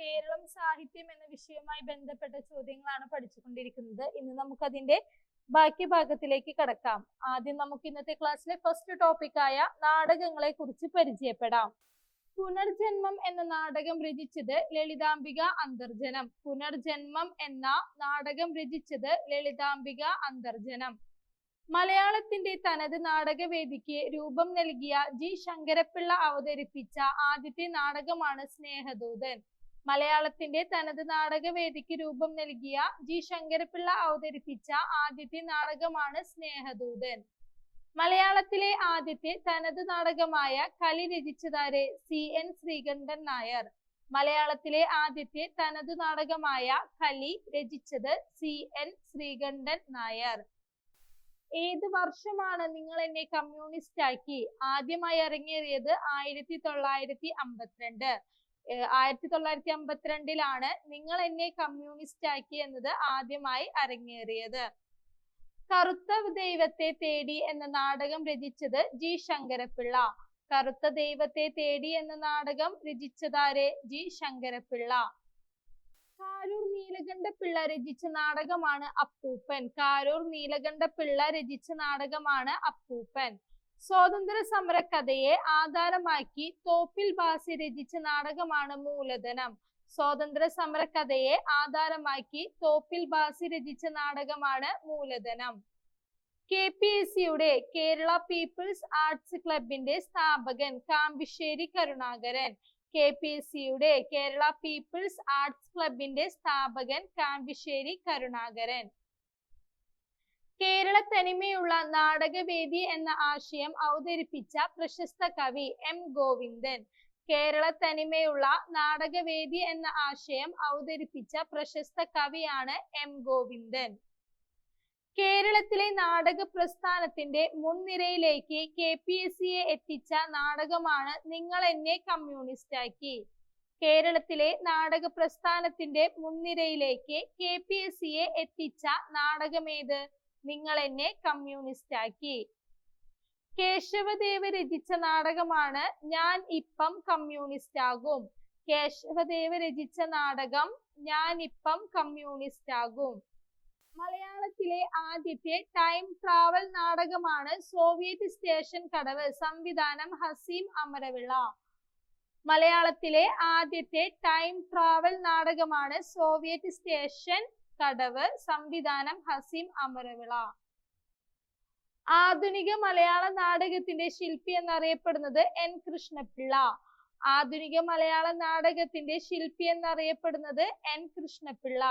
കേരളം സാഹിത്യം എന്ന വിഷയവുമായി ബന്ധപ്പെട്ട ചോദ്യങ്ങളാണ് പഠിച്ചുകൊണ്ടിരിക്കുന്നത്. ഇന്ന് നമുക്ക് അതിന്റെ ബാക്കി ഭാഗത്തിലേക്ക് കടക്കാം. ആദ്യം നമുക്ക് ഇന്നത്തെ ക്ലാസ്സിലെ ഫസ്റ്റ് ടോപ്പിക്കായ നാടകങ്ങളെ കുറിച്ച് പരിചയപ്പെടാം. പുനർജന്മം എന്ന നാടകം രചിച്ചത് ലളിതാംബിക അന്തർജനം. പുനർജന്മം എന്ന നാടകം രചിച്ചത് ലളിതാംബിക അന്തർജനം. മലയാളത്തിന്റെ തനത് നാടകവേദിക്ക് രൂപം നൽകിയ ജി. ശങ്കരപ്പിള്ള അവതരിപ്പിച്ച ആദ്യത്തെ നാടകമാണ് സ്നേഹദൂതൻ. മലയാളത്തിന്റെ തനത് നാടകവേദിക്ക് രൂപം നൽകിയ ജി ശങ്കരപ്പിള്ള അവതരിപ്പിച്ച ആദ്യത്തെ നാടകമാണ് സ്നേഹദൂതൻ. മലയാളത്തിലെ ആദ്യത്തെ തനത് നാടകമായ കലി രചിച്ചതാര് സി എൻ ശ്രീകണ്ഠൻ നായർ. മലയാളത്തിലെ ആദ്യത്തെ തനത് നാടകമായ കലി രചിച്ചത് സി എൻ ശ്രീകണ്ഠൻ നായർ. ഏത് വർഷമാണ് നിങ്ങൾ എന്നെ കമ്മ്യൂണിസ്റ്റ് ആക്കി ആദ്യമായി അരങ്ങേറിയത് ആയിരത്തി തൊള്ളായിരത്തി അമ്പത്തിരണ്ട്. ആയിരത്തി തൊള്ളായിരത്തി അമ്പത്തിരണ്ടിലാണ് നിങ്ങൾ എന്നെ കമ്മ്യൂണിസ്റ്റ് ആക്കി എന്നത് ആദ്യമായി അരങ്ങേറിയത്. കറുത്ത ദൈവത്തെ തേടി എന്ന നാടകം രചിച്ചത് ജി ശങ്കരപ്പിള്ള. കറുത്ത ദൈവത്തെ തേടി എന്ന നാടകം രചിച്ചതാരെ ജി ശങ്കരപ്പിള്ള. കാരൂർ നീലകണ്ഠ പിള്ള രചിച്ച നാടകമാണ് അപ്പൂപ്പൻ. കാരൂർ നീലകണ്ഠ പിള്ള രചിച്ച നാടകമാണ് അപ്പൂപ്പൻ. സ്വാതന്ത്ര്യ സമര കഥയെ ആധാരമാക്കി തോപ്പിൽ ബാസി രചിച്ച നാടകമാണ് മൂലധനം. സ്വാതന്ത്ര്യ സമര കഥയെ ആധാരമാക്കി തോപ്പിൽ ബാസി രചിച്ച നാടകമാണ് മൂലധനം. കെ പി എസ് സിയുടെ കേരള പീപ്പിൾസ് ആർട്സ് ക്ലബിന്റെ സ്ഥാപകൻ Kambissery Karunakaran. K P S സിയുടെ കേരള പീപ്പിൾസ് ആർട്സ് ക്ലബിന്റെ സ്ഥാപകൻ കാമ്പിശ്ശേരി കരുണാകരൻ. കേരള തനിമയുള്ള നാടകവേദി എന്ന ആശയം അവതരിപ്പിച്ച പ്രശസ്ത കവി എം ഗോവിന്ദൻ. കേരള തനിമയുള്ള നാടകവേദി എന്ന ആശയം അവതരിപ്പിച്ച പ്രശസ്ത കവിയാണ് എം ഗോവിന്ദൻ. കേരളത്തിലെ നാടക പ്രസ്ഥാനത്തിന്റെ മുൻനിരയിലേക്ക് കെ പി എസ് സിയെ എത്തിച്ച നാടകമാണ് നിങ്ങൾ എന്നെ കമ്മ്യൂണിസ്റ്റ് ആക്കി കേരളത്തിലെ നാടക പ്രസ്ഥാനത്തിന്റെ മുൻനിരയിലേക്ക് കെ പി എസ് സിയെ എത്തിച്ച നാടകമേത്? നിങ്ങൾ എന്നെ കമ്മ്യൂണിസ്റ്റ് ആക്കി. കേശവദേവ് രചിച്ച നാടകമാണ് ഞാൻ ഇപ്പം കമ്മ്യൂണിസ്റ്റ് ആകും. കേശവദേവ് രചിച്ച നാടകം ഞാൻ ഇപ്പം കമ്മ്യൂണിസ്റ്റ് ആകും. മലയാളത്തിലെ ആദ്യത്തെ ടൈം ട്രാവൽ നാടകമാണ് സോവിയറ്റ് സ്റ്റേഷൻ കടവ് സംവിധാനം ഹസീം അമരവിള. മലയാളത്തിലെ ആദ്യത്തെ ടൈം ട്രാവൽ നാടകമാണ് സോവിയറ്റ് സ്റ്റേഷൻ കടവ് സംവിധാനം ഹസീം അമരവിള. ആധുനിക മലയാള നാടകത്തിന്റെ ശില്പി എന്നറിയപ്പെടുന്നത് എൻ. കൃഷ്ണപിള്ള. ആധുനിക മലയാള നാടകത്തിന്റെ ശില്പി എന്നറിയപ്പെടുന്നത് എൻ. കൃഷ്ണപിള്ള.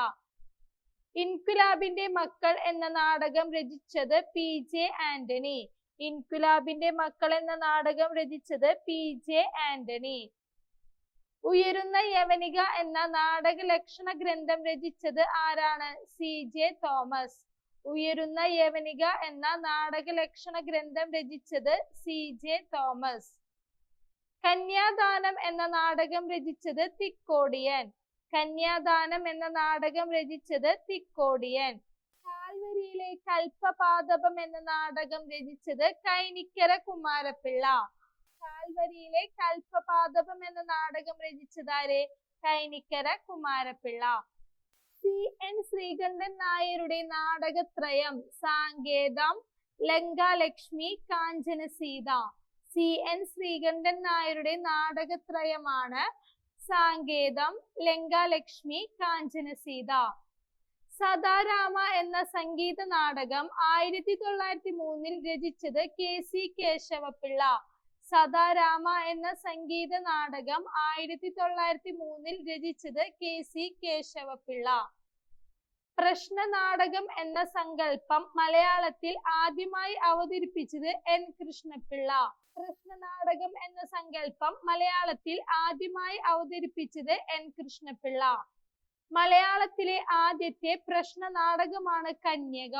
ഇൻകുലാബിന്റെ മക്കൾ എന്ന നാടകം രചിച്ചത് പി. ജെ. ആന്റണി. ഇൻകുലാബിന്റെ മക്കൾ എന്ന നാടകം രചിച്ചത് പി. ജെ. ആന്റണി. ഉയരുന്ന യവനിക എന്ന നാടക ലക്ഷണ ഗ്രന്ഥം രചിച്ചത് ആരാണ്? C J Thomas. ഉയരുന്ന യവനിക എന്ന നാടക ലക്ഷണ ഗ്രന്ഥം രചിച്ചത് സി ജെ തോമസ്. കന്യാദാനം എന്ന നാടകം രചിച്ചത് തിക്കോടിയൻ. കന്യാദാനം എന്ന നാടകം രചിച്ചത് തിക്കോടിയൻ. കാൽവരിയിലെ കൽപ്പപാദപം എന്ന നാടകം രചിച്ചത് കൈനിക്കര കുമാരപിള്ള കാൽവരിയിലെ കൽപ്പപാദപം എന്ന നാടകം രചിച്ചതാരെ കൈനിക്കര കുമാരപിള്ള. സി. എൻ. ശ്രീകണ്ഠൻ നായരുടെ നാടകത്രയം സാങ്കേതം ലങ്കാലക്ഷ്മി കാഞ്ചന സീത സി. എൻ. ശ്രീകണ്ഠൻ നായരുടെ നാടകത്രയമാണ് സാങ്കേതം ലങ്കാലക്ഷ്മി കാഞ്ചന സീത സദാരാമ എന്ന സംഗീത നാടകം ആയിരത്തി തൊള്ളായിരത്തി മൂന്നിൽ രചിച്ചത് കെ. സി. കേശവപിള്ള. സദാരാമ എന്ന സംഗീത നാടകം ആയിരത്തി തൊള്ളായിരത്തി മൂന്നിൽ രചിച്ചത് കെ സി കേശവപിള്ള. പ്രശ്ന നാടകം എന്ന സങ്കല്പം മലയാളത്തിൽ ആദ്യമായി അവതരിപ്പിച്ചത് എൻ കൃഷ്ണപിള്ള. പ്രശ്ന നാടകം എന്ന സങ്കല്പം മലയാളത്തിൽ ആദ്യമായി അവതരിപ്പിച്ചത് എൻ കൃഷ്ണപിള്ള. മലയാളത്തിലെ ആദ്യത്തെ പ്രശ്ന നാടകമാണ് കന്യക.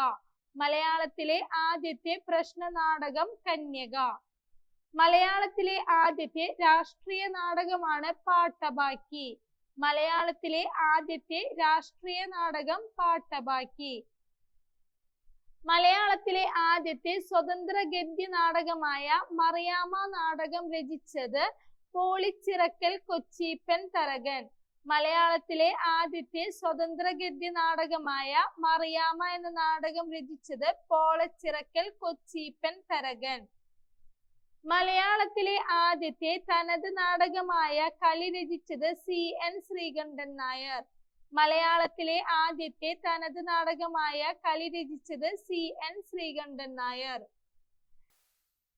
മലയാളത്തിലെ ആദ്യത്തെ പ്രശ്ന നാടകം കന്യക. മലയാളത്തിലെ ആദ്യത്തെ രാഷ്ട്രീയ നാടകമാണ് പാട്ടബാക്കി. മലയാളത്തിലെ ആദ്യത്തെ രാഷ്ട്രീയ നാടകം പാട്ടബാക്കി. മലയാളത്തിലെ ആദ്യത്തെ സ്വതന്ത്ര ഗദ്യ നാടകമായ മറിയാമ്മ നാടകം രചിച്ചത് പോളിച്ചിറക്കൽ കൊച്ചീപ്പൻ തരകൻ. മലയാളത്തിലെ ആദ്യത്തെ സ്വതന്ത്ര ഗദ്യ നാടകമായ മറിയാമ്മ എന്ന നാടകം രചിച്ചത് പോളച്ചിറക്കൽ കൊച്ചീപ്പൻ തരകൻ. മലയാളത്തിലെ ആദ്യത്തെ തനത് നാടകമായ കളി രചിച്ചത് സി എൻ ശ്രീകണ്ഠൻ നായർ. മലയാളത്തിലെ ആദ്യത്തെ തനത് നാടകമായ കളി രചിച്ചത് സി എൻ ശ്രീകണ്ഠൻ നായർ.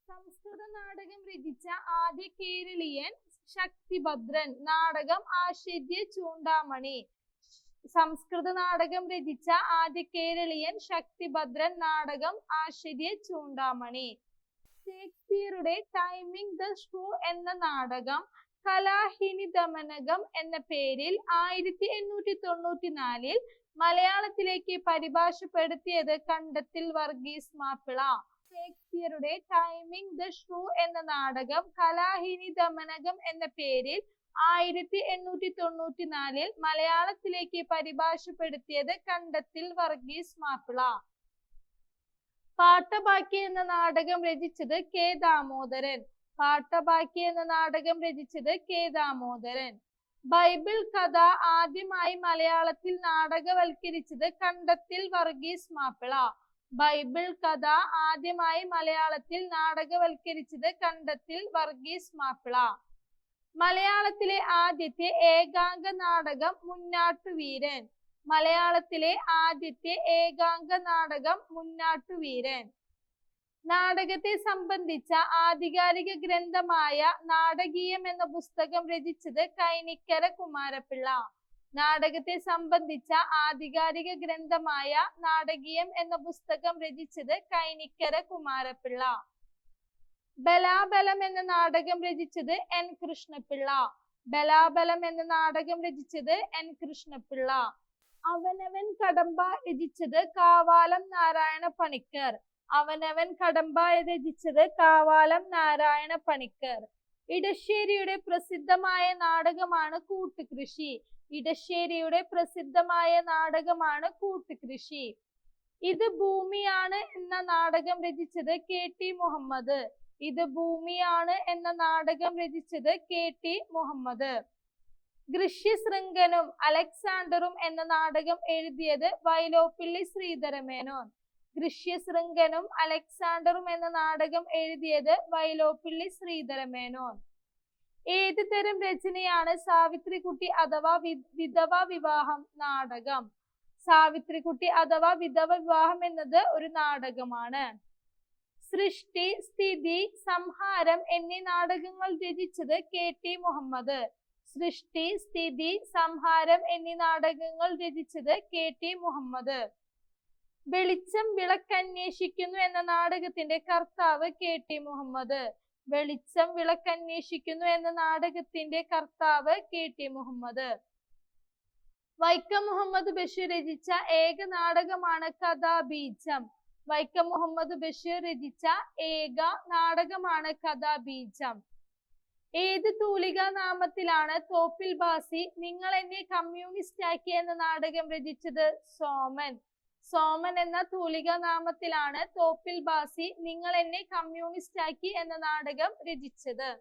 സംസ്കൃത നാടകം രചിച്ച ആദ്യ കേരളീയൻ ശക്തിഭദ്രൻ നാടകം ആശ്ചര്യ ചൂണ്ടാമണി. സംസ്കൃത നാടകം രചിച്ച ആദ്യ കേരളീയൻ ശക്തിഭദ്രൻ നാടകം ആശ്ചര്യ ചൂണ്ടാമണി. ഷേക്സ്പിയറുടെ ടൈമിംഗ് ദ ഷൂ എന്ന നാടകം കലാഹിനി ദമനകം എന്ന പേരിൽ ആയിരത്തി എണ്ണൂറ്റി തൊണ്ണൂറ്റി നാലിൽ മലയാളത്തിലേക്ക് പരിഭാഷപ്പെടുത്തിയത് കണ്ടത്തിൽ വർഗീസ് മാപ്പിള. ഷേക്സ്പിയറുടെ ടൈമിംഗ് ദ ഷൂ എന്ന നാടകം കലാഹിനി ദമനകം എന്ന പേരിൽ ആയിരത്തി എണ്ണൂറ്റി തൊണ്ണൂറ്റി നാലിൽ മലയാളത്തിലേക്ക് പരിഭാഷപ്പെടുത്തിയത് കണ്ടത്തിൽ വർഗീസ് മാപ്പിള. പാട്ടബാക്കി എന്ന നാടകം രചിച്ചത് കെ ദാമോദരൻ. പാട്ടബാക്കി എന്ന നാടകം രചിച്ചത് കെ ദാമോദരൻ. ബൈബിൾ കഥ ആദ്യമായി മലയാളത്തിൽ നാടകവൽക്കരിച്ചത് കണ്ടത്തിൽ വർഗീസ് മാപ്പിള. ബൈബിൾ കഥ ആദ്യമായി മലയാളത്തിൽ നാടകവൽക്കരിച്ചത് കണ്ടത്തിൽ വർഗീസ് മാപ്പിള. മലയാളത്തിലെ ആദ്യത്തെ ഏകാംഗ നാടകം മുന്നാട്ടുവീരൻ. മലയാളത്തിലെ ആദ്യത്തെ ഏകാംഗ നാടകം മുന്നാട്ടുവീരൻ നാടകത്തെ സംബന്ധിച്ച ആധികാരിക ഗ്രന്ഥമായ നാടകീയം എന്ന പുസ്തകം രചിച്ചത് കൈനിക്കര കുമാരപിള്ള. നാടകത്തെ സംബന്ധിച്ച ആധികാരിക ഗ്രന്ഥമായ നാടകീയം എന്ന പുസ്തകം രചിച്ചത് കൈനിക്കര കുമാരപിള്ള. ബലാബലം എന്ന നാടകം രചിച്ചത് എൻ കൃഷ്ണപിള്ള. ബലാബലം എന്ന നാടകം രചിച്ചത് എൻ കൃഷ്ണപിള്ള. അവനവൻ കടമ്പ രചിച്ചത് കാവാലം നാരായണ പണിക്കർ. അവനവൻ കടമ്പ രചിച്ചത് കാവാലം നാരായണ പണിക്കർ. ഇടശ്ശേരിയുടെ പ്രസിദ്ധമായ നാടകമാണ് കൂട്ടുകൃഷി. ഇടശ്ശേരിയുടെ പ്രസിദ്ധമായ നാടകമാണ് കൂട്ടുകൃഷി. ഇത് ഭൂമിയാണ് എന്ന നാടകം രചിച്ചത് കെ ടി മുഹമ്മദ്. ഇത് ഭൂമിയാണ് എന്ന നാടകം രചിച്ചത് കെ ടി മുഹമ്മദ്. ഗൃഷ്യശൃംഗനും അലക്സാണ്ടറും എന്ന നാടകം എഴുതിയത് വൈലോപ്പിള്ളി ശ്രീധരമേനോൻ. ഗൃഷ്യശൃംഗനും അലക്സാണ്ടറും എന്ന നാടകം എഴുതിയത് വൈലോപ്പിള്ളി ശ്രീധരമേനോൻ. ഏത് തരം രചനയാണ് സാവിത്രികുട്ടി അഥവാ വിധവ വിവാഹം നാടകം? സാവിത്രികുട്ടി അഥവാ വിധവ വിവാഹം എന്നത് ഒരു നാടകമാണ്. സൃഷ്ടി സ്ഥിതി സംഹാരം എന്നീ നാടകങ്ങൾ രചിച്ചത് കെ ടി മുഹമ്മദ്. സൃഷ്ടി സ്ഥിതി സംഹാരം എന്നീ നാടകങ്ങൾ രചിച്ചത് കെ ടി മുഹമ്മദ്. വെളിച്ചം വിളക്കന്വേഷിക്കുന്നു എന്ന നാടകത്തിന്റെ കർത്താവ് കെ ടി മുഹമ്മദ്. വെളിച്ചം വിളക്കന്വേഷിക്കുന്നു എന്ന നാടകത്തിന്റെ കർത്താവ് കെ ടി മുഹമ്മദ്. വൈക്കം മുഹമ്മദ് ബഷീർ രചിച്ച ഏക നാടകമാണ് കഥാബീജം. വൈക്കം മുഹമ്മദ് ബഷീർ രചിച്ച ഏക നാടകമാണ് കഥാബീജം. ഏത് തൂലിക നാമത്തിലാണ് തോപ്പിൽ ബാസി നിങ്ങൾ എന്നെ കമ്മ്യൂണിസ്റ്റ് ആക്കി എന്ന നാടകം രചിച്ചത്? സോമൻ. സോമൻ എന്ന തൂലിക നാമത്തിലാണ് തോപ്പിൽ ബാസി നിങ്ങൾ എന്നെ കമ്മ്യൂണിസ്റ്റ് ആക്കി എന്ന നാടകം രചിച്ചത്.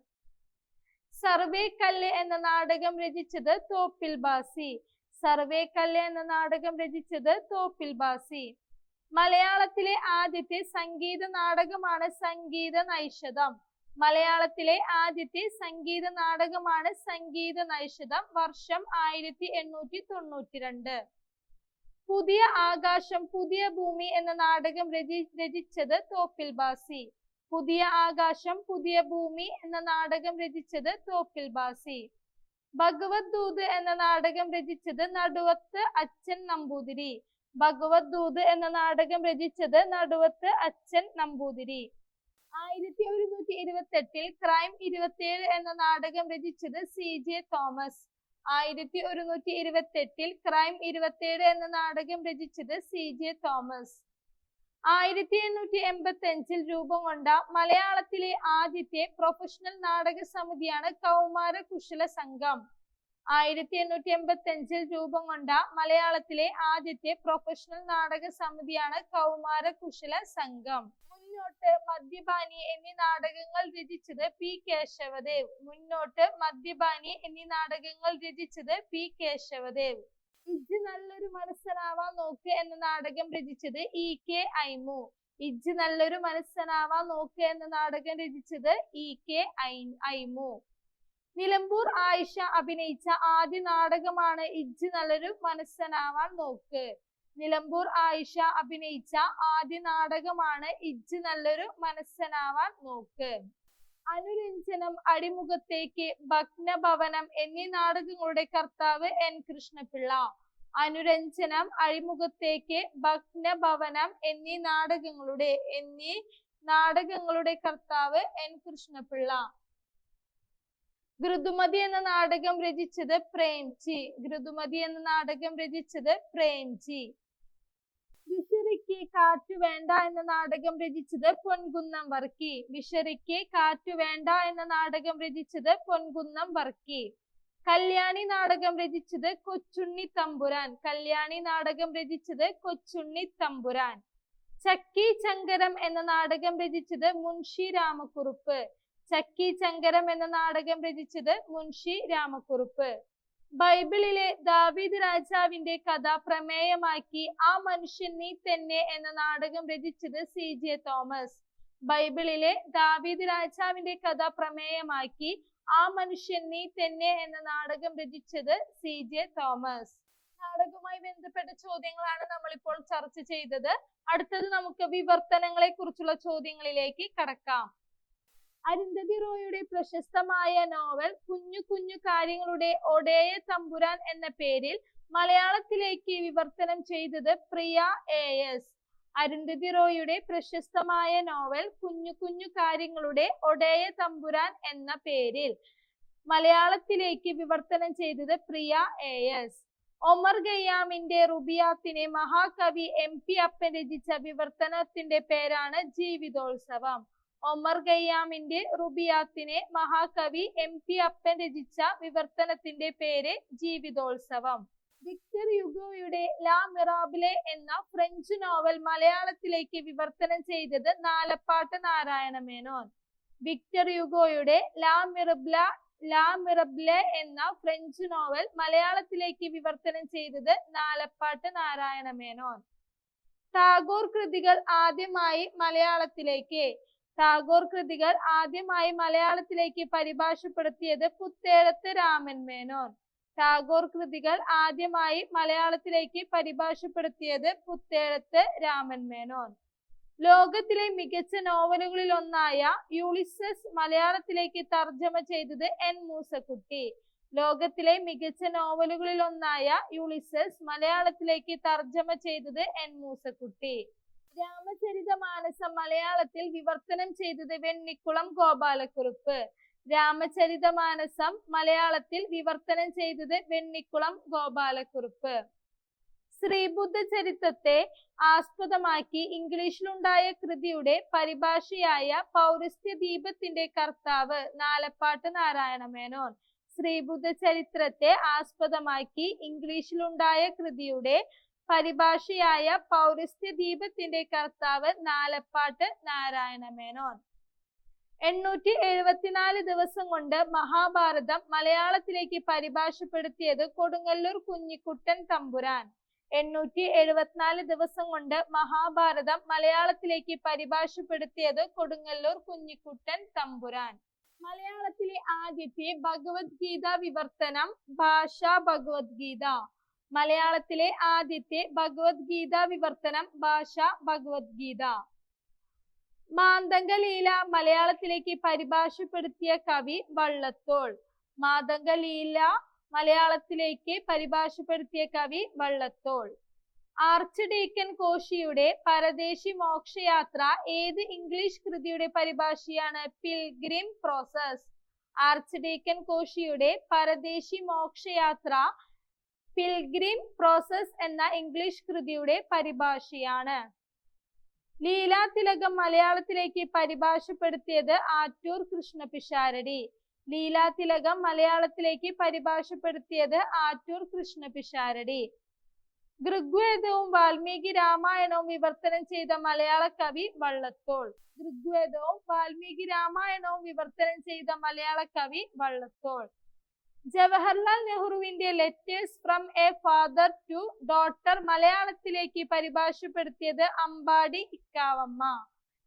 സർവേ കല്ല് എന്ന നാടകം രചിച്ചത് തോപ്പിൽ ബാസി. സർവേ കല്ല് എന്ന നാടകം രചിച്ചത് തോപ്പിൽ ബാസി. മലയാളത്തിലെ ആദ്യത്തെ സംഗീത നാടകമാണ് സംഗീത നൈഷധം. മലയാളത്തിലെ ആദ്യത്തെ സംഗീത നാടകമാണ് സംഗീത നൈഷധം വർഷം ആയിരത്തി എണ്ണൂറ്റി തൊണ്ണൂറ്റി രണ്ട് പുതിയ ആകാശം പുതിയ ഭൂമി എന്ന നാടകം രചി രചിച്ചത് തോപ്പിൽ ബാസി. പുതിയ ആകാശം പുതിയ ഭൂമി എന്ന നാടകം രചിച്ചത് തോപ്പിൽ ബാസി. ഭഗവത് ദൂത് എന്ന നാടകം രചിച്ചത് നടുവത്ത് അച്ഛൻ നമ്പൂതിരി. ഭഗവത് ദൂത് എന്ന നാടകം രചിച്ചത് നടുവത്ത് അച്ഛൻ നമ്പൂതിരി. ആയിരത്തി ഒരുന്നൂറ്റി ഇരുപത്തി എട്ടിൽ ക്രൈം ഇരുപത്തിയേഴ് എന്ന നാടകം രചിച്ചത് സി ജെ തോമസ് ആയിരത്തി ഒരുന്നൂറ്റി ഇരുപത്തി എട്ടിൽ ക്രൈം ഇരുപത്തിയേഴ് എന്ന നാടകം രചിച്ചത് സി ജെ തോമസ് ആയിരത്തി എണ്ണൂറ്റി എൺപത്തി അഞ്ചിൽ രൂപം കൊണ്ട മലയാളത്തിലെ ആദ്യത്തെ പ്രൊഫഷണൽ നാടക സമിതിയാണ് കൗമാര കുശല സംഘം. ആയിരത്തി എണ്ണൂറ്റി എൺപത്തി അഞ്ചിൽ രൂപം കൊണ്ട മലയാളത്തിലെ ആദ്യത്തെ പ്രൊഫഷണൽ നാടക സമിതിയാണ് കൗമാര കുശല സംഘം. മുന്നോട്ട് മദ്യപാനി എന്നീ നാടകങ്ങൾ രചിച്ചത് പി കേശവദേവ്. മുന്നോട്ട് മദ്യപാനി എന്നീ നാടകങ്ങൾ രചിച്ചത് പി കേശവദേവ്. ഇജ്ജ് നല്ലൊരു മനസ്സനാവാൻ നോക്ക് എന്ന നാടകം രചിച്ചത് ഇ കെ ഐമു. ഇജ്ജ് നല്ലൊരു മനസ്സനാവാൻ നോക്ക് എന്ന നാടകം രചിച്ചത് ഇ കെ ഐമു. നിലമ്പൂർ ആയിഷ അഭിനയിച്ച ആദ്യ നാടകമാണ് ഇജ്ജ് നല്ലൊരു മനസ്സനാവാൻ നോക്ക്. നിലമ്പൂർ ആയിഷ അഭിനയിച്ച ആദ്യ നാടകമാണ് ഇജ്ജ് നല്ലൊരു മനസ്സനാവാൻ നോക്ക്. അനുരഞ്ജനം അടിമുഖത്തേക്ക് ഭഗ്നഭവനം എന്നീ നാടകങ്ങളുടെ കർത്താവ് എൻ. കൃഷ്ണപിള്ള. അനുരഞ്ജനം അഴിമുഖത്തേക്ക് ഭഗ്നഭവനം എന്നീ നാടകങ്ങളുടെ എന്നീ നാടകങ്ങളുടെ കർത്താവ് എൻ. കൃഷ്ണപിള്ള. ഘൃതുമതി എന്ന നാടകം രചിച്ചത് പ്രേംജി. ഘൃതുമതി എന്ന നാടകം രചിച്ചത് പ്രേംജി. വിഷറിക്ക് കാറ്റു വേണ്ട എന്ന നാടകം രചിച്ചത് പൊൻകുന്നം വർക്കി. വിഷറിക്ക് കാറ്റു വേണ്ട എന്ന നാടകം രചിച്ചത് പൊൻകുന്നം വർക്കി. കല്യാണി നാടകം രചിച്ചത് കൊച്ചുണ്ണി തമ്പുരാൻ. കല്യാണി നാടകം രചിച്ചത് കൊച്ചുണ്ണി തമ്പുരാൻ. ചക്കി ചങ്കരം എന്ന നാടകം രചിച്ചത് മുൻഷി രാമക്കുറുപ്പ്. ചക്കി ചങ്കരം എന്ന നാടകം രചിച്ചത് മുൻഷി രാമക്കുറുപ്പ്. ബൈബിളിലെ ദാവീദ് രാജാവിന്റെ കഥ പ്രമേയമാക്കി ആ മനുഷ്യൻ നീ തന്നെ എന്ന നാടകം രചിച്ചത് സി. ജെ. തോമസ്. ബൈബിളിലെ ദാവീദ് രാജാവിന്റെ കഥ പ്രമേയമാക്കി ആ മനുഷ്യൻ നീ തന്നെ എന്ന നാടകം രചിച്ചത് സി. ജെ. തോമസ്. നാടകവുമായി ബന്ധപ്പെട്ട ചോദ്യങ്ങളാണ് നമ്മൾ ഇപ്പോൾ ചർച്ച ചെയ്തത്. അടുത്തത് നമുക്ക് വിവർത്തനങ്ങളെ കുറിച്ചുള്ള ചോദ്യങ്ങളിലേക്ക് കടക്കാം. അരുന്ധതി റോയുടെ പ്രശസ്തമായ നോവൽ കുഞ്ഞു കുഞ്ഞു കാര്യങ്ങളുടെ ഒടേയ തമ്പുരാൻ എന്ന പേരിൽ മലയാളത്തിലേക്ക് വിവർത്തനം ചെയ്തത് പ്രിയ എ എസ് അരുന്ധതി റോയുടെ പ്രശസ്തമായ നോവൽ കുഞ്ഞു കുഞ്ഞു കാര്യങ്ങളുടെ ഒടേയ തമ്പുരാൻ എന്ന പേരിൽ മലയാളത്തിലേക്ക് വിവർത്തനം ചെയ്തത് പ്രിയ എ എസ് ഒമർ ഗയ്യാമിന്റെ റുബിയാത്തിനെ മഹാകവി എം പി അപ്പൻ രചിച്ച വിവർത്തനത്തിന്റെ പേരാണ് ജീവിതോത്സവം. ഒമർ ഗയ്യാമിന്റെ റുബിയാത്തിനെ മഹാകവി എം പി അപ്പൻ രചിച്ച വിവർത്തനത്തിന്റെ പേര് ജീവിതോത്സവം. വിക്ടർ യുഗോയുടെ ലാ മിറാബിലെ എന്ന ഫ്രഞ്ച് നോവൽ മലയാളത്തിലേക്ക് വിവർത്തനം ചെയ്തത് നാലപ്പാട്ട് നാരായണ മേനോൻ. വിക്ടർ യുഗോയുടെ ലാ മിറബ്ല ലാ മിറബ്ലെ എന്ന ഫ്രഞ്ച് നോവൽ മലയാളത്തിലേക്ക് വിവർത്തനം ചെയ്തത് നാലപ്പാട്ട് നാരായണ മേനോൻ. ടാഗോർ കൃതികൾ ആദ്യമായി മലയാളത്തിലേക്ക്. ടാഗോർ കൃതികൾ ആദ്യമായി മലയാളത്തിലേക്ക് പരിഭാഷപ്പെടുത്തിയത് പുത്തേഴത്ത് രാമൻ മേനോൻ. ടാഗോർ കൃതികൾ ആദ്യമായി മലയാളത്തിലേക്ക് പരിഭാഷപ്പെടുത്തിയത് പുത്തേഴത്ത് രാമൻ മേനോൻ. ലോകത്തിലെ മികച്ച നോവലുകളിൽ ഒന്നായ യൂളിസസ് മലയാളത്തിലേക്ക് തർജമ ചെയ്തത് എൻ മൂസക്കുട്ടി. ലോകത്തിലെ മികച്ച നോവലുകളിൽ ഒന്നായ യൂളിസസ് മലയാളത്തിലേക്ക് തർജമ ചെയ്തത് എൻ മൂസക്കുട്ടി. രാമചരിതമാനസം മലയാളത്തിൽ വിവർത്തനം ചെയ്തത് വെണ്ണിക്കുളം ഗോപാലക്കുറുപ്പ്. രാമചരിതമാനസം മലയാളത്തിൽ വിവർത്തനം ചെയ്തത് വെണ്ണിക്കുളം ഗോപാലക്കുറുപ്പ്. ശ്രീബുദ്ധ ചരിത്രത്തെ ആസ്പദമാക്കി ഇംഗ്ലീഷിലുണ്ടായ കൃതിയുടെ പരിഭാഷയായ പൗരസ്ത്യ ദീപത്തിന്റെ കർത്താവ് നാലപ്പാട്ട് നാരായണ മേനോൻ ശ്രീബുദ്ധ ചരിത്രത്തെ ആസ്പദമാക്കി ഇംഗ്ലീഷിലുണ്ടായ കൃതിയുടെ പരിഭാഷയായ പൗരസ്ത്യ ദീപത്തിന്റെ കർത്താവ് നാലപ്പാട്ട് നാരായണ മേനോൻ എണ്ണൂറ്റി എഴുപത്തിനാല് ദിവസം കൊണ്ട് മഹാഭാരതം മലയാളത്തിലേക്ക് പരിഭാഷപ്പെടുത്തിയത് കൊടുങ്ങല്ലൂർ കുഞ്ഞിക്കുട്ടൻ തമ്പുരാൻ. എണ്ണൂറ്റി എഴുപത്തിനാല് ദിവസം കൊണ്ട് മഹാഭാരതം മലയാളത്തിലേക്ക് പരിഭാഷപ്പെടുത്തിയത് കൊടുങ്ങല്ലൂർ കുഞ്ഞിക്കുട്ടൻ തമ്പുരാൻ. മലയാളത്തിലെ ആദ്യത്തെ ഭഗവത്ഗീത വിവർത്തനം ഭാഷാ ഭഗവത്ഗീത. മലയാളത്തിലെ ആദ്യത്തെ ഭഗവത്ഗീത വിവർത്തനം ഭാഷ ഭഗവത്ഗീത. മാന്തംഗലീല മലയാളത്തിലേക്ക് പരിഭാഷപ്പെടുത്തിയ കവി വള്ളത്തോൾ. മാതംഗലീല മലയാളത്തിലേക്ക് പരിഭാഷപ്പെടുത്തിയ കവി വള്ളത്തോൾ. ആർച്ച് ഡീക്കൻ കോശിയുടെ പരദേശി മോക്ഷയാത്ര ഏത് ഇംഗ്ലീഷ് കൃതിയുടെ പരിഭാഷയാണ്? Pilgrim progress. ആർച്ച് ഡീക്കൻ കോശിയുടെ പരദേശി മോക്ഷയാത്ര പിൽഗ്രിം പ്രോസസ് എന്ന ഇംഗ്ലീഷ് കൃതിയുടെ പരിഭാഷയാണ്. ലീലാതിലകം മലയാളത്തിലേക്ക് പരിഭാഷപ്പെടുത്തിയത് ആറ്റൂർ കൃഷ്ണ കൃഷ്ണപിഷാരടി ലീലാതിലകം മലയാളത്തിലേക്ക് പരിഭാഷപ്പെടുത്തിയത് ആറ്റൂർ കൃഷ്ണ പിഷാരടി ഋഗ്വേദവും വാൽമീകി രാമായണവും വിവർത്തനം ചെയ്ത മലയാള കവി വള്ളത്തോൾ. ഋഗ്വേദവും വാൽമീകി രാമായണവും വിവർത്തനം ചെയ്ത മലയാള കവി വള്ളത്തോൾ. ജവഹർലാൽ നെഹ്റുവിന്റെ letters from a father to daughter മലയാളത്തിലേക്ക് പരിഭാഷപ്പെടുത്തിയത് അമ്പാടി ഇക്കാവമ്മ.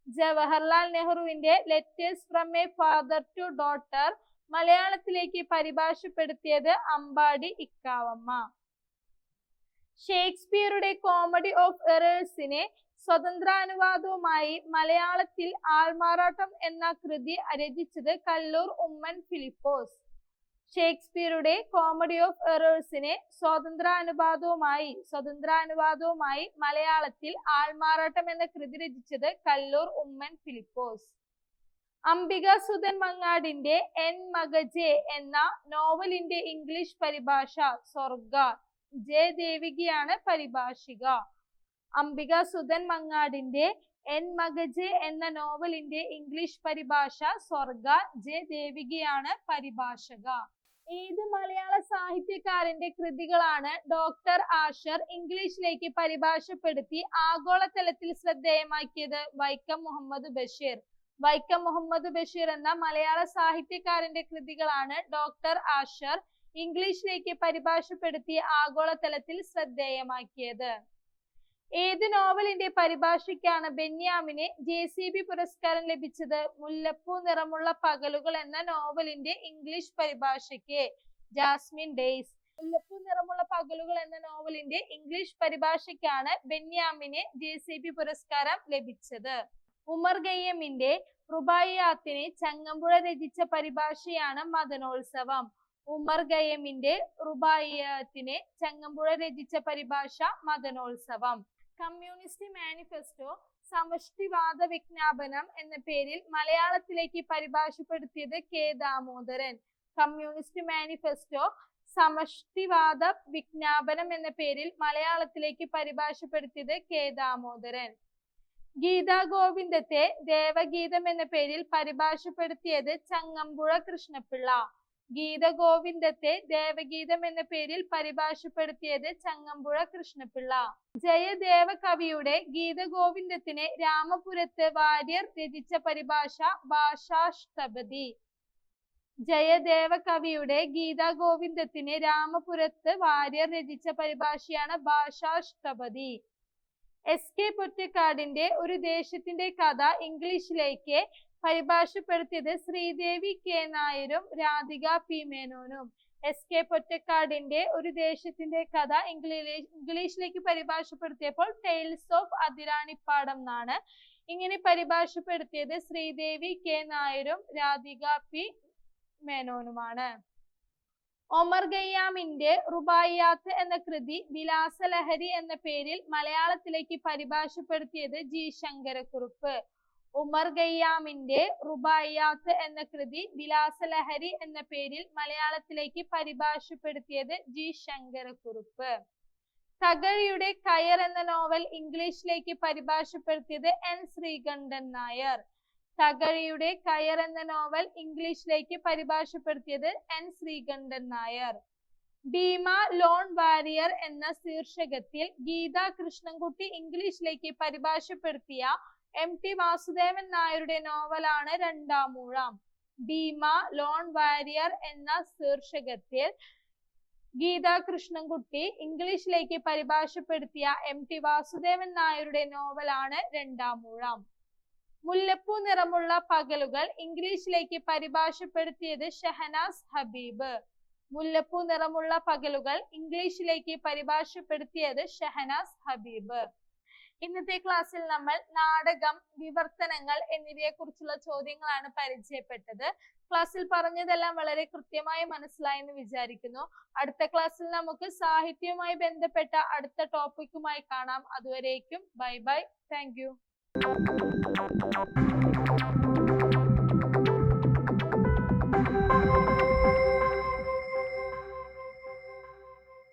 ജവഹർലാൽ നെഹ്റുവിന്റെ letters from a father to daughter മലയാളത്തിലേക്ക് പരിഭാഷപ്പെടുത്തിയത് അമ്പാടി ഇക്കാവമ്മ. ഷേക്സ്പിയറുടെ കോമഡി ഓഫ് എറേഴ്സിനെ സ്വതന്ത്രാനുവാദവുമായി മലയാളത്തിൽ ആൾമാറാട്ടം എന്ന കൃതി രചിച്ചത് കല്ലൂർ ഉമ്മൻ ഫിലിപ്പോസ്. ഷേക്സ്പിയറുടെ കോമഡി ഓഫ് എറേഴ്സിനെ സ്വതന്ത്രാനുപാതവുമായി സ്വതന്ത്രാനുപാതവുമായി മലയാളത്തിൽ ആൾമാറാട്ടം എന്ന കൃതി രചിച്ചത് കല്ലൂർ ഉമ്മൻ ഫിലിപ്പോസ്. അംബിക സുധൻ മങ്ങാടിന്റെ എൻ മഗജെ എന്ന നോവലിന്റെ ഇംഗ്ലീഷ് പരിഭാഷ സ്വർഗ ജെ ദേവികയാണ് പരിഭാഷിക. അംബിക സുധൻ മങ്ങാടിന്റെ എൻ മഗജെ എന്ന നോവലിന്റെ ഇംഗ്ലീഷ് പരിഭാഷ സ്വർഗ ജെ ദേവികയാണ് പരിഭാഷക. ഏത് മലയാള സാഹിത്യകാരന്റെ കൃതികളാണ് ഡോക്ടർ ആഷർ ഇംഗ്ലീഷിലേക്ക് പരിഭാഷപ്പെടുത്തി ആഗോളതലത്തിൽ ശ്രദ്ധേയമാക്കിയത്? വൈക്കം മുഹമ്മദ് ബഷീർ. വൈക്കം മുഹമ്മദ് ബഷീർ എന്ന മലയാള സാഹിത്യകാരന്റെ കൃതികളാണ് ഡോക്ടർ ആഷർ ഇംഗ്ലീഷിലേക്ക് പരിഭാഷപ്പെടുത്തി ആഗോളതലത്തിൽ ശ്രദ്ധേയമാക്കിയത്. ഏത് നോവലിന്റെ പരിഭാഷയ്ക്കാണ് ബെന്യാമിന് ജെ സി ബി പുരസ്കാരം ലഭിച്ചത്? മുല്ലപ്പൂ നിറമുള്ള പകലുകൾ എന്ന നോവലിന്റെ ഇംഗ്ലീഷ് പരിഭാഷയ്ക്ക്. Jasmine days. മുല്ലപ്പൂ നിറമുള്ള പകലുകൾ എന്ന നോവലിന്റെ ഇംഗ്ലീഷ് പരിഭാഷയ്ക്കാണ് ബെന്യാമിന് ജെ സി ബി പുരസ്കാരം ലഭിച്ചത്. ഉമർ ഗയ്യമിന്റെ റുബായിയാത്തിനെ ചങ്ങമ്പുഴ രചിച്ച പരിഭാഷയാണ് മദനോത്സവം. ഉമർ ഗയമിന്റെ റുബായിയത്തിനെ ചങ്ങമ്പുഴ രചിച്ച പരിഭാഷ മദനോത്സവം. കമ്മ്യൂണിസ്റ്റ് മാനിഫെസ്റ്റോ സമഷ്ടിവാദ വിജ്ഞാപനം എന്ന പേരിൽ മലയാളത്തിലേക്ക് പരിഭാഷപ്പെടുത്തിയത് കെ ദാമോദരൻ. കമ്മ്യൂണിസ്റ്റ് മാനിഫെസ്റ്റോ സമഷ്ടിവാദ വിജ്ഞാപനം എന്ന പേരിൽ മലയാളത്തിലേക്ക് പരിഭാഷപ്പെടുത്തിയത് കെ ദാമോദരൻ. ഗീതാ ഗോവിന്ദത്തെ ദേവഗീതം എന്ന പേരിൽ പരിഭാഷപ്പെടുത്തിയത് ചങ്ങമ്പുഴ കൃഷ്ണപിള്ള. ഗീത ഗോവിന്ദത്തെ ദേവഗീതം എന്ന പേരിൽ പരിഭാഷപ്പെടുത്തിയത് ചങ്ങമ്പുഴ കൃഷ്ണപിള്ള. ജയദേവ കവിയുടെ ഗീതഗോവിന്ദത്തിന് രാമപുരത്ത് വാര്യർ രചിച്ച പരിഭാഷ ഭാഷാഷ്ടപതി ജയദേവ കവിയുടെ ഗീതാഗോവിന്ദത്തിന് രാമപുരത്ത് വാര്യർ രചിച്ച പരിഭാഷയാണ് ഭാഷാഷ്ടപതി എസ് കെ പൊറ്റക്കാടിന്റെ ഒരു ദേശത്തിന്റെ കഥ ഇംഗ്ലീഷിലേക്ക് പരിഭാഷപ്പെടുത്തിയത് ശ്രീദേവി കെ. നായരും രാധിക പി. മേനോനും. എസ് കെ പൊറ്റക്കാടിന്റെ ഒരു ദേശത്തിന്റെ കഥ ഇംഗ്ലീഷ് ഇംഗ്ലീഷിലേക്ക് പരിഭാഷപ്പെടുത്തിയപ്പോൾ ടെയിൽസ് ഓഫ് അതിരാണിപ്പാടം എന്നാണ്. ഇങ്ങനെ പരിഭാഷപ്പെടുത്തിയത് ശ്രീദേവി കെ. നായരും രാധിക പി. മേനോനുമാണ്. ഒമർ ഗയ്യാമിന്റെ റുബായിയാത്ത് എന്ന കൃതി വിലാസലഹരി എന്ന പേരിൽ മലയാളത്തിലേക്ക് പരിഭാഷപ്പെടുത്തിയത് ജി. ശങ്കരക്കുറുപ്പ്. ഉമർ ഖയ്യാമിന്റെ റുബായിയാത്ത് എന്ന കൃതി വിലാസലഹരി എന്ന പേരിൽ മലയാളത്തിലേക്ക് പരിഭാഷപ്പെടുത്തിയത് ജി ശങ്കരക്കുറുപ്പ്. തകഴിയുടെ കയർ എന്ന നോവൽ ഇംഗ്ലീഷിലേക്ക് പരിഭാഷപ്പെടുത്തിയത് എൻ ശ്രീകണ്ഠൻ നായർ. തകഴിയുടെ കയർ എന്ന നോവൽ ഇംഗ്ലീഷിലേക്ക് പരിഭാഷപ്പെടുത്തിയത് N Sreekantan Nair. Bhima lone warrior എന്ന ശീർഷകത്തിൽ ഗീത കൃഷ്ണൻകുട്ടി ഇംഗ്ലീഷിലേക്ക് പരിഭാഷപ്പെടുത്തിയ എം ടി വാസുദേവൻ നായരുടെ നോവലാണ് രണ്ടാമൂഴം ഭീമ ലോൺ വാരിയർ എന്ന ശീർഷകത്തിൽ ഗീത കൃഷ്ണൻകുട്ടി ഇംഗ്ലീഷിലേക്ക് പരിഭാഷപ്പെടുത്തിയ എം ടി വാസുദേവൻ നായരുടെ നോവലാണ് രണ്ടാമൂഴം മുല്ലപ്പൂ നിറമുള്ള പകലുകൾ ഇംഗ്ലീഷിലേക്ക് പരിഭാഷപ്പെടുത്തിയത് ഷഹനാസ് ഹബീബ്. മുല്ലപ്പൂ നിറമുള്ള പകലുകൾ ഇംഗ്ലീഷിലേക്ക് പരിഭാഷപ്പെടുത്തിയത് ഷഹനാസ് ഹബീബ്. ഇന്നത്തെ ക്ലാസ്സിൽ നമ്മൾ നാടകം വിവർത്തനങ്ങൾ എന്നിവയെ കുറിച്ചുള്ള ചോദ്യങ്ങളാണ് പരിചയപ്പെട്ടത്. ക്ലാസ്സിൽ പറഞ്ഞതെല്ലാം വളരെ കൃത്യമായി മനസ്സിലായെന്ന് വിചാരിക്കുന്നു. അടുത്ത ക്ലാസ്സിൽ നമുക്ക് സാഹിത്യവുമായി ബന്ധപ്പെട്ട അടുത്ത ടോപ്പിക്കുമായി കാണാം. അതുവരേക്കും ബൈ ബൈ. താങ്ക്